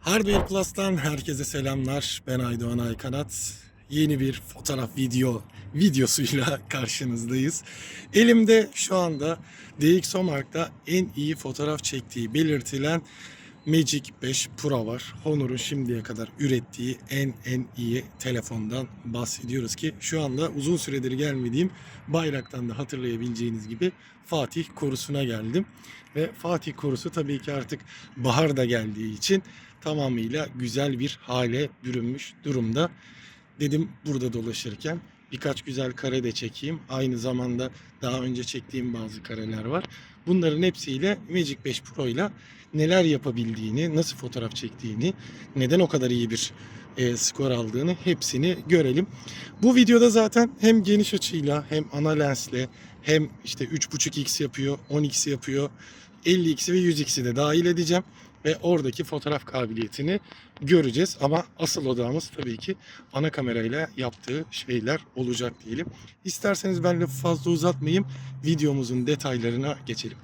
Hardware Plus'tan herkese selamlar. Ben Aydoğan Aykanat. Yeni bir fotoğraf video videosuyla karşınızdayız. Elimde şu anda DxOMark'ta en iyi fotoğraf çektiği belirtilen Magic 5 Pro var. Honor'un şimdiye kadar ürettiği en en iyi telefondan bahsediyoruz ki şu anda uzun süredir gelmediğim bayraktan da hatırlayabileceğiniz gibi Fatih Korusu'na geldim. Ve Fatih Korusu tabii ki artık bahar da geldiği için tamamıyla güzel bir hale bürünmüş durumda. Dedim burada dolaşırken birkaç güzel kare de çekeyim. Aynı zamanda daha önce çektiğim bazı kareler var. Bunların hepsiyle Magic 5 Pro ile neler yapabildiğini, nasıl fotoğraf çektiğini, neden o kadar iyi bir e, skor aldığını hepsini görelim. Bu videoda zaten hem geniş açıyla hem ana lensle hem işte 3.5x yapıyor, 10x yapıyor, 50x ve 100x'i de dahil edeceğim ve oradaki fotoğraf kabiliyetini göreceğiz. Ama asıl odamız tabii ki ana kamerayla yaptığı şeyler olacak diyelim. İsterseniz ben lafı fazla uzatmayayım. Videomuzun detaylarına geçelim.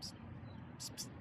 psst, psst, psst.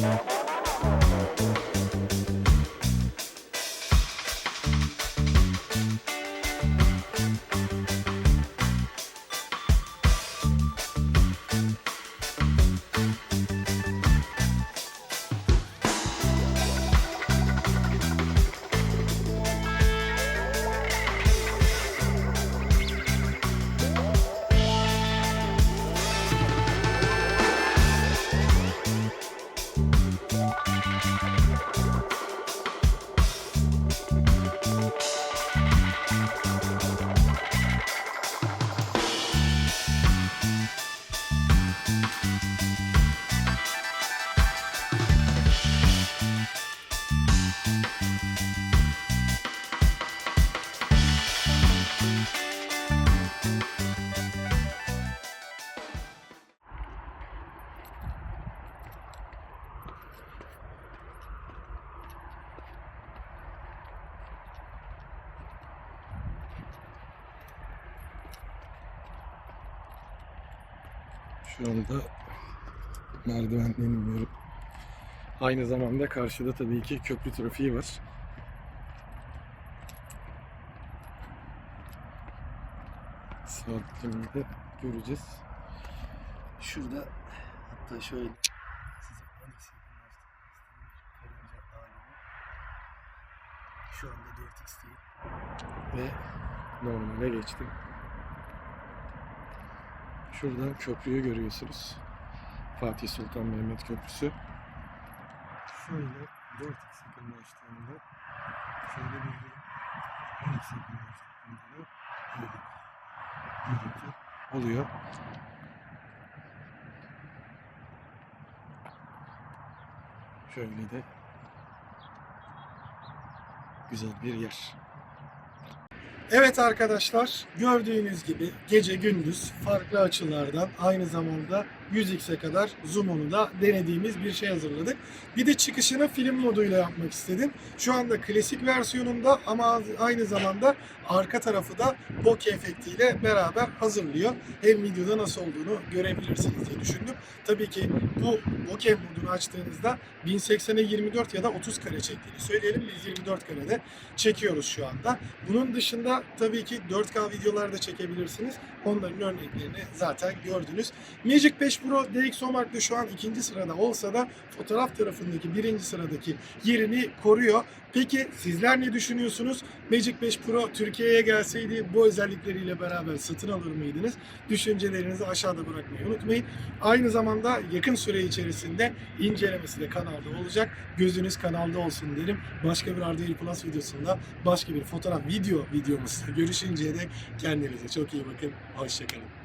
Bye. Şu anda merdivenden iniyorum. Aynı zamanda karşıda tabii ki köprü trafiği var. Saat diliminde göreceğiz. Şurada hatta şöyle Şu anda 4x'teyim. Ve normale geçtim. Şuradan köprüyü görüyorsunuz. Fatih Sultan Mehmet Köprüsü. Şöyle 4x yakınlaştığında şöyle bir 12 yakınlaştığında böyle görüntü oluyor. Şöyle de güzel bir yer. Evet arkadaşlar gördüğünüz gibi gece gündüz farklı açılardan aynı zamanda 100x'e kadar zoom'unu da denediğimiz bir şey hazırladık. Bir de çıkışını film moduyla yapmak istedim. Şu anda klasik versiyonunda ama aynı zamanda arka tarafı da bokeh efektiyle beraber hazırlıyor. Hem videoda nasıl olduğunu görebilirsiniz diye düşündüm. Tabii ki bu bokeh modunu açtığınızda 1080'e 24 ya da 30 kare çektiğini söyleyelim. Biz 24 karede çekiyoruz şu anda. Bunun dışında tabii ki 4K videolar da çekebilirsiniz. Onların örneklerini zaten gördünüz. Magic 5 Pro DxOMark'ta şu an ikinci sırada olsa da fotoğraf tarafındaki birinci sıradaki yerini koruyor. Peki sizler ne düşünüyorsunuz? Magic 5 Pro Türkiye'ye gelseydi bu özellikleriyle beraber satın alır mıydınız? Düşüncelerinizi aşağıda bırakmayı unutmayın. Aynı zamanda yakın süre içerisinde incelemesi de kanalda olacak. Gözünüz kanalda olsun derim. Başka bir Arduino Plus videosunda başka bir fotoğraf video videomuzda görüşünceye dek kendinize çok iyi bakın. Hoşçakalın.